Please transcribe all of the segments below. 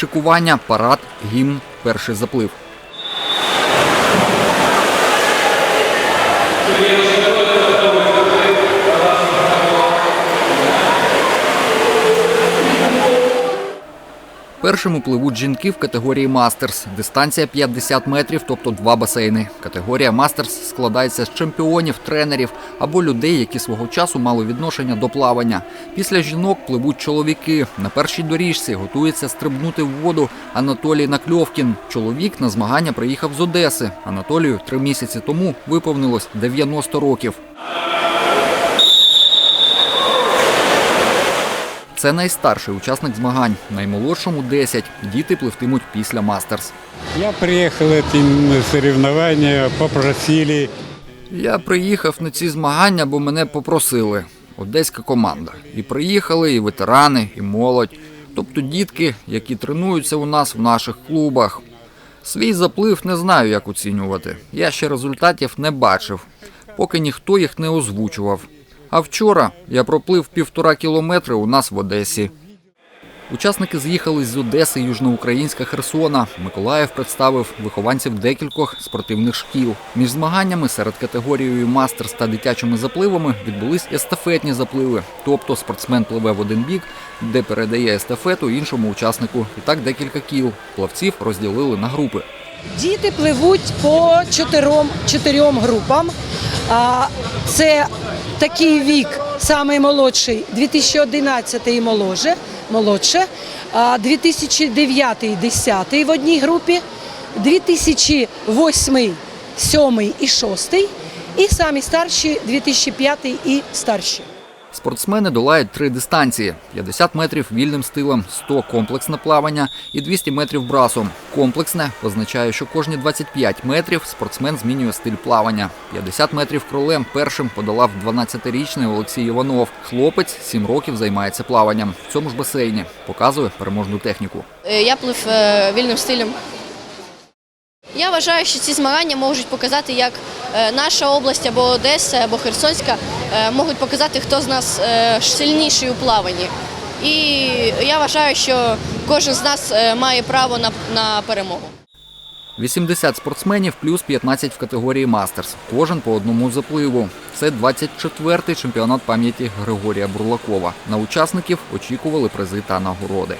шикування, парад, гімн, перший заплив. Першими пливуть жінки в категорії Мастерс. Дистанція 50 метрів, тобто два басейни. Категорія Мастерс складається з чемпіонів, тренерів або людей, які свого часу мали відношення до плавання. Після жінок пливуть чоловіки. На першій доріжці готується стрибнути в воду Анатолій Накльовкін. Чоловік на змагання приїхав з Одеси. Анатолію три місяці тому виповнилось 90 років. Це найстарший учасник змагань. Наймолодшому 10. Діти пливтимуть після Мастерс. Я приехал эти м, соревнования, попросили. Я приїхав на ці змагання, бо мене попросили. Одеська команда. І приїхали і ветерани, і молодь. Тобто дітки, які тренуються у нас в наших клубах. Свій заплив не знаю, як оцінювати. Я ще результатів не бачив, поки ніхто їх не озвучував. А вчора я проплив півтора кілометри у нас в Одесі. Учасники з'їхали з Одеси, Южноукраїнська Херсона. Миколаїв представив вихованців декількох спортивних шкіл. Між змаганнями серед категорією мастерс та дитячими запливами відбулись естафетні запливи. Тобто спортсмен пливе в один бік, де передає естафету іншому учаснику. І так декілька кіл. Плавців розділили на групи. Діти пливуть по чотирьом, чотирьом групам. Це такий вік, самий молодший, 2011 і моложе, молодше, а 2009 і 10 в одній групі, 2008, 7 і 6, і самі старші 2005 і старші. Спортсмени долають три дистанції: 50 метрів вільним стилем, 100 комплексне плавання і 200 метрів брасом. Комплексне означає, що кожні 25 метрів спортсмен змінює стиль плавання. 50 метрів кролем першим подолав 12-річний Олексій Іванов. Хлопець 7 років займається плаванням в цьому ж басейні. Показує переможну техніку. Е, Я плив е, вільним стилем. Я вважаю, що ці змагання можуть показати, як наша область або Одеса, або Херсонська е, можуть показати, хто з нас е, сильніший у плаванні. І я вважаю, що кожен з нас е, має право на, на перемогу. 80 спортсменів плюс 15 в категорії Мастерс. Кожен по одному запливу. Це 24-й чемпіонат пам'яті Григорія Бурлакова. На учасників очікували призи та нагороди.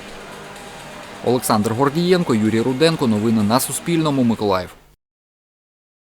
Олександр Гордієнко, Юрій Руденко. Новини на Суспільному. Миколаїв.